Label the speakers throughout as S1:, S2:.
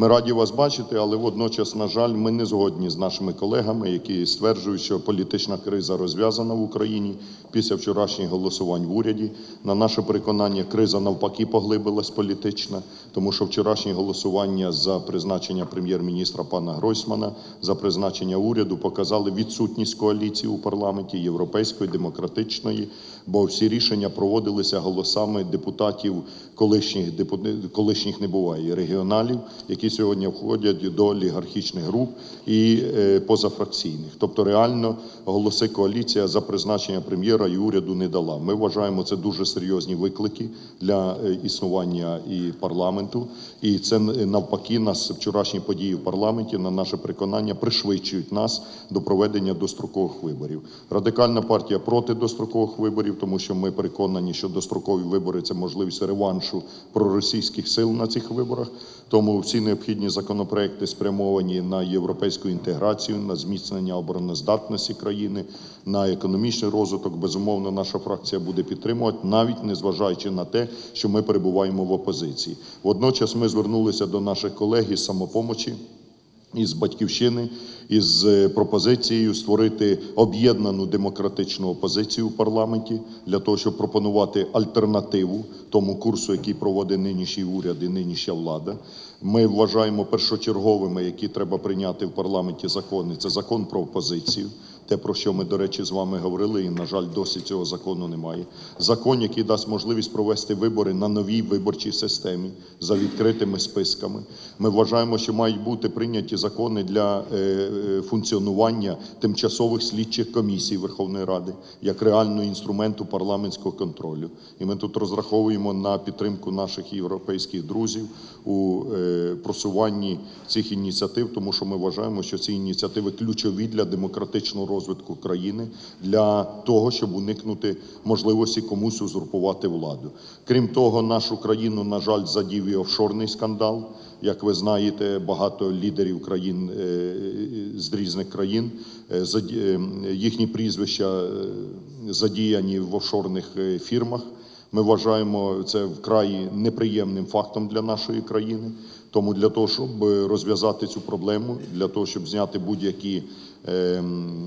S1: Ми раді вас бачити, але водночас, на жаль, ми не згодні з нашими колегами, які стверджують, що політична криза розв'язана в Україні після вчорашніх голосувань в уряді. На наше переконання, криза навпаки поглибилась політична, тому що вчорашні голосування за призначення прем'єр-міністра пана Гройсмана, за призначення уряду показали відсутність коаліції у парламенті європейської, демократичної, бо всі рішення проводилися голосами депутатів колишніх депу- колишніх не буває регіоналів, які сьогодні входять до олігархічних груп і е, позафракційних. Тобто, реально голоси коаліція за призначення прем'єра і уряду не дала. Ми вважаємо це дуже серйозні виклики для е, існування і парламенту. І це е, навпаки нас вчорашні події в парламенті, на наше переконання, пришвидшують нас до проведення дострокових виборів. Радикальна партія проти дострокових виборів, тому що ми переконані, що дострокові вибори це можливість реваншу проросійських сил на цих виборах. Тому всі необхідні законопроекти спрямовані на європейську інтеграцію, на зміцнення обороноздатності країни, на економічний розвиток. Безумовно, наша фракція буде підтримувати, навіть незважаючи на те, що ми перебуваємо в опозиції. Водночас ми звернулися до наших колег із самопомочі із батьківщини із е, пропозицією створити об'єднану демократичну опозицію в парламенті для того, щоб пропонувати альтернативу тому курсу, який проводить нинішній уряд і нинішня влада. Ми вважаємо першочерговими, які треба прийняти в парламенті закони. Це закон про опозицію. Те, про що ми, до речі, з вами говорили, і, на жаль, досі цього закону немає. Закон, який дасть можливість провести вибори на новій виборчій системі за відкритими списками. Ми вважаємо, що мають бути прийняті закони для е, е, функціонування тимчасових слідчих комісій Верховної Ради як реального інструменту парламентського контролю. І ми тут розраховуємо на підтримку наших європейських друзів у е, просуванні цих ініціатив, тому що ми вважаємо, що ці ініціативи ключові для демократичного розвитку країни, для того, щоб уникнути можливості комусь узурпувати владу. Крім того, нашу країну, на жаль, задів і офшорний скандал. Як ви знаєте, багато лідерів країн е, з різних країн е, е, їхні прізвища е, задіяні в офшорних е, фірмах. Ми вважаємо це вкрай неприємним фактом для нашої країни. Тому для того, щоб розв'язати цю проблему, для того, щоб зняти будь-які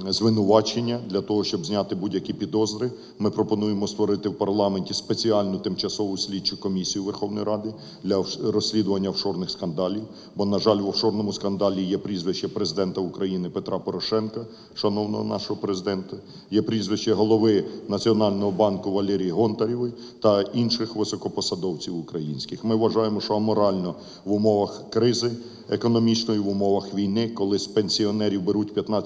S1: звинувачення, для того, щоб зняти будь-які підозри, ми пропонуємо створити в парламенті спеціальну тимчасову слідчу комісію Верховної Ради для розслідування офшорних скандалів. Бо, на жаль, в офшорному скандалі є прізвище президента України Петра Порошенка, шановного нашого президента, є прізвище голови Національного банку Валерії Гонтарєвої та інших високопосадовців українських. Ми вважаємо, що аморально в умовах кризи економічної, в умовах війни, коли з пенсіонерів беруть 15%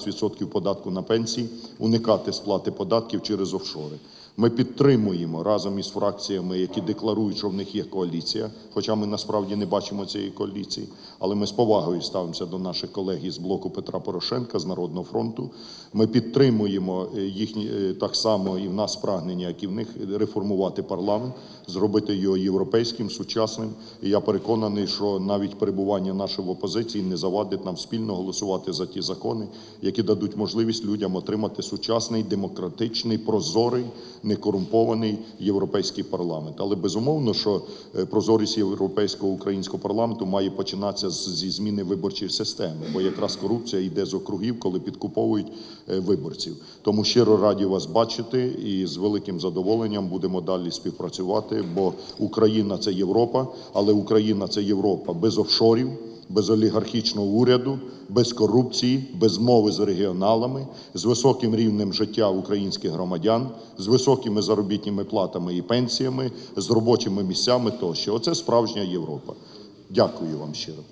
S1: податку на пенсії, уникати сплати податків через офшори. Ми підтримуємо разом із фракціями, які декларують, що в них є коаліція, хоча ми насправді не бачимо цієї коаліції. Але ми з повагою ставимося до наших колег із блоку Петра Порошенка з Народного фронту. Ми підтримуємо е, їхні е, так само і в нас прагнення, як і в них реформувати парламент, зробити його європейським, сучасним. І я переконаний, що навіть перебування наше в опозиції не завадить нам спільно голосувати за ті закони, які дадуть можливість людям отримати сучасний, демократичний, прозорий, некорумпований європейський парламент. Але безумовно, що е, прозорість європейського українського парламенту має починатися зі зміни виборчої системи, бо якраз корупція йде з округів, коли підкуповують е, виборців. Тому щиро раді вас бачити і з великим задоволенням будемо далі співпрацювати, бо Україна це Європа, але Україна це Європа без офшорів без олігархічного уряду, без корупції, без мови з регіоналами, з високим рівнем життя українських громадян, з високими заробітними платами і пенсіями, з робочими місцями тощо. Оце справжня Європа. Дякую вам щиро.